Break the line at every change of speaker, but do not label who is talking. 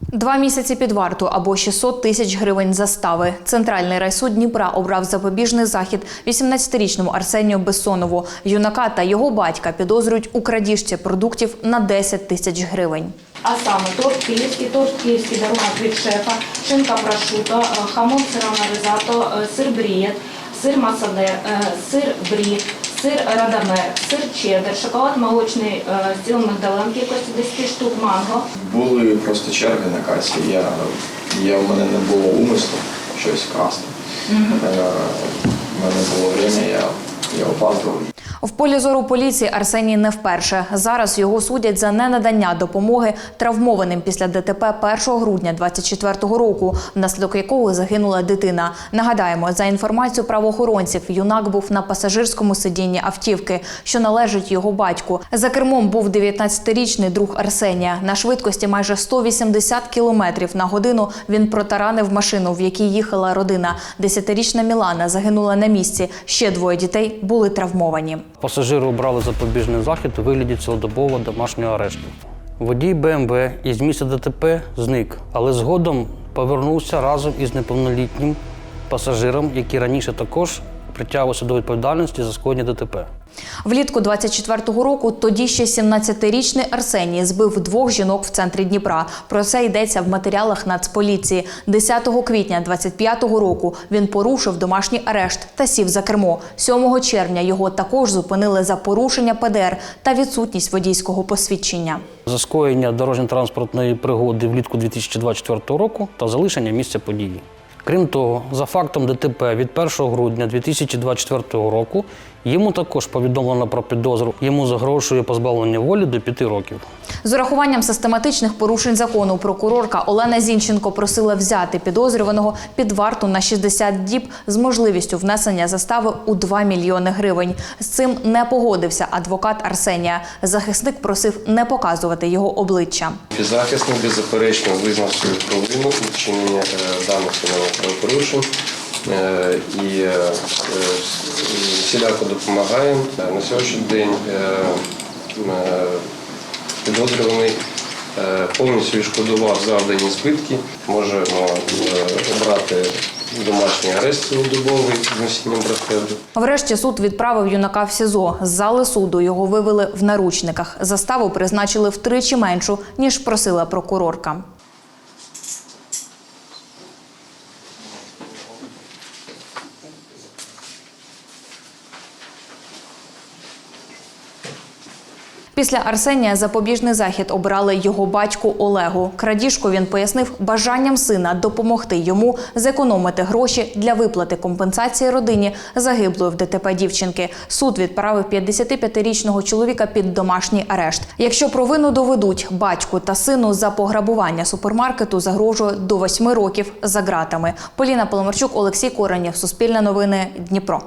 Два місяці під варту або 600 тисяч гривень застави. Центральний райсуд Дніпра обрав запобіжний захід 18-річному Арсенію Бессонову. Юнака та його батька підозрюють у крадіжці продуктів на 10 тисяч гривень.
А саме торт київський, торт київський дарунок від шефа, шинка прошуто, хамон сирано ризато, е, сир брієт, сир масаде, е, сир брі, сир радамер, сир чеддер, шоколад молочний е, з цілим мигдалем кількості 10 штук, манго.
Були просто черги на касі. Я, я, в мене не було умислу щось красти. У в мене було время, я, я опаздував.
В полі зору поліції Арсеній не вперше. Зараз його судять за ненадання допомоги травмованим після ДТП 1 грудня 24-го року, внаслідок якого загинула дитина. Нагадаємо, за інформацією правоохоронців, юнак був на пасажирському сидінні автівки, що належить його батьку. За кермом був 19-річний друг Арсенія. На швидкості майже 180 кілометрів на годину він протаранив машину, в якій їхала родина. Десятирічна Мілана загинула на місці. Ще двоє дітей були травмовані.
Пасажири обрали запобіжний захід у вигляді цілодобового домашнього арешту. Водій БМВ із місця ДТП зник, але згодом повернувся разом із неповнолітнім пасажиром, який раніше також притягувався до відповідальності за скоєння ДТП.
Влітку 24-го року тоді ще 17-річний Арсеній збив двох жінок в центрі Дніпра. Про це йдеться в матеріалах Нацполіції. 10 квітня 25-го року він порушив домашній арешт та сів за кермо. 7 червня його також зупинили за порушення ПДР та відсутність водійського посвідчення.
За скоєння дорожньо-транспортної пригоди влітку 2024 року та залишення місця події. Крім того, за фактом ДТП від 1 грудня 2024 року йому також повідомлено про підозру. Йому загрошує позбавлення волі до 5 років.
З урахуванням систематичних порушень закону прокурорка Олена Зінченко просила взяти підозрюваного під варту на 60 діб з можливістю внесення застави у 2 мільйони гривень. З цим не погодився адвокат Арсенія. Захисник просив не показувати його обличчя.
Підзахисник беззаперечно визнав свою провину у вчиненні е, даних правопорушень і е, е, всіляко допомагає. Е, На сьогоднішній день е, е, підозрюваний е, повністю відшкодував завдані збитки. Можемо е, обрати домашній арест цілодобовий носінням браслету.
Врешті суд відправив юнака в СІЗО. З зали суду його вивели в наручниках. Заставу призначили втричі меншу, ніж просила прокурорка. Після Арсенія запобіжний захід обрали його батьку Олегу. Крадіжку він пояснив бажанням сина допомогти йому зекономити гроші для виплати компенсації родині загиблої в ДТП дівчинки. Суд відправив 55-річного чоловіка під домашній арешт. Якщо провину доведуть, батьку та сину за пограбування супермаркету загрожує до 8 років за ґратами. Поліна Поломарчук, Олексій Коренєв, Суспільне новини, Дніпро.